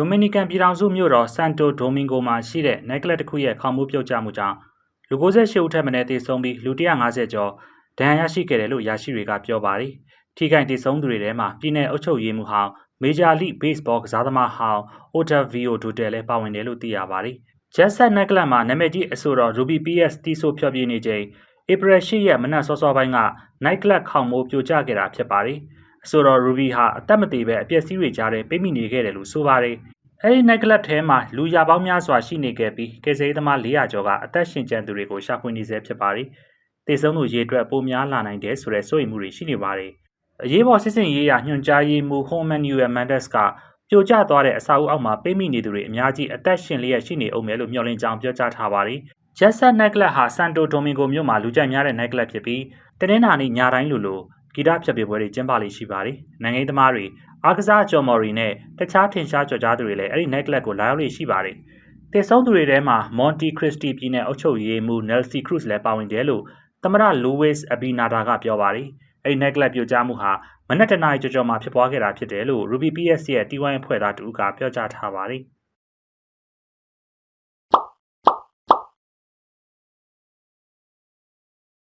ဒိုမီနီကန်ပြည်ထောင်စုမြို့တော်ဆန်တိုဒိုမင်ဂိုမှာရှိတဲ့နိုက်ကလပ်တစ်ခုရဲ့ခေါင်မိုးပြုတ်ကျမှုကြောင့်လူ98ဦးထက်မနည်းသေဆုံးပြီးလူ150ကျော်ဒဏ်ရာရရှိခဲ့တယ်လို့ရရှိတွေကပြောပါတယ်။ထိခိုက်သေဆုံးသူတွေထဲမှာပြည်내အုပ်ချုပ်ရေးမှူးဟောင်းမေဂျာလိဘေ့စ်ဘောကစားသမားဟောင်းအိုတာဗီယိုဒိုတယ်လည်းပါဝင်တယ်လို့သိရပါတယ်။ဂျက်ဆက်နိုက်ကလပ်မှာနာမည်ကြီးအဆိုတော် Ruby PS တီးဆိုဖျော်ပြနေချိန်ဧပြီ10ရက်မနက်စောစောပိုင်းကနိုက်ကလပ်ခေါင်မိုးပြိုကျခဲ့တာဖြစ်ပါတယ်။အ ဆိုတော် Ruby ဟာအသက်မသေးပဲအပျက်စီးတွေကြားထဲပိတ်မိနေခဲ့တယ်လို့ဆိုပါတယ်။အဲဒီ night club ထဲမှာလူရပေါင်းများစွာရှိနေခဲ့ပြီးကေစိသမား400ကျော်ကအသက်ရှင်ကျန်သူတွေကိုရှာဖွေနေဆဲဖြစ်ပါတယ်။တေဆုံးသူရေအတွက်ပိုများလာနိုင်တယ်ဆိုတဲ့စိုးရိမ်မှုတွေရှိနေပါတယ်။အရေးပေါ်စစ်စင်ရေးရာညွှန်ကြားရေးမှူး Homanuel Mendes ကပြိုကျသွားတဲ့အစာအုပ်အောက်မှာပိတ်မိနေသူတွေအများကြီးအသက်ရှင်လျက်ရှိနေအောင်မယ်လို့မျှော်လင့်ကြောင်းပြောကြားထားပါတယ်။ Jet Set Night Club ဟာ Santo Domingo မြို့မှာလူကြိုက်များတဲ့ night club ဖြစ်ပြီးတနင်္လာနေ့ညတိုင်းလိုလို ဂီတဖျက်ပြပွဲတွေကျင်းပလေ့ရှိပါတယ်။နိုင်ငံရေးသမားတွေအားကစားကျော်မော်ရီနဲ့တခြားထင်ရှားကျော်ကြားသူတွေလည်းအဲ့ဒီ night club ကိုလာရောက်လေ့ရှိပါတယ်။တည်ဆုံးသူတွေထဲမှာ Monte Cristi ပြည်နယ်အုပ်ချုပ်ရေးမှူး Nelson Cruz လည်းပါဝင်တယ်လို့သမရ Luis Abinada ကပြောပါတယ်။အဲ့ဒီ night club ပြိုကျမှုဟာမနက်တနာရီကျော်ကျော်မှာဖြစ်ပွားခဲ့တာဖြစ်တယ်လို့ Ruby PS ရဲ့ T1 အဖွဲ့သားတူကပြောကြားထားပါတယ်။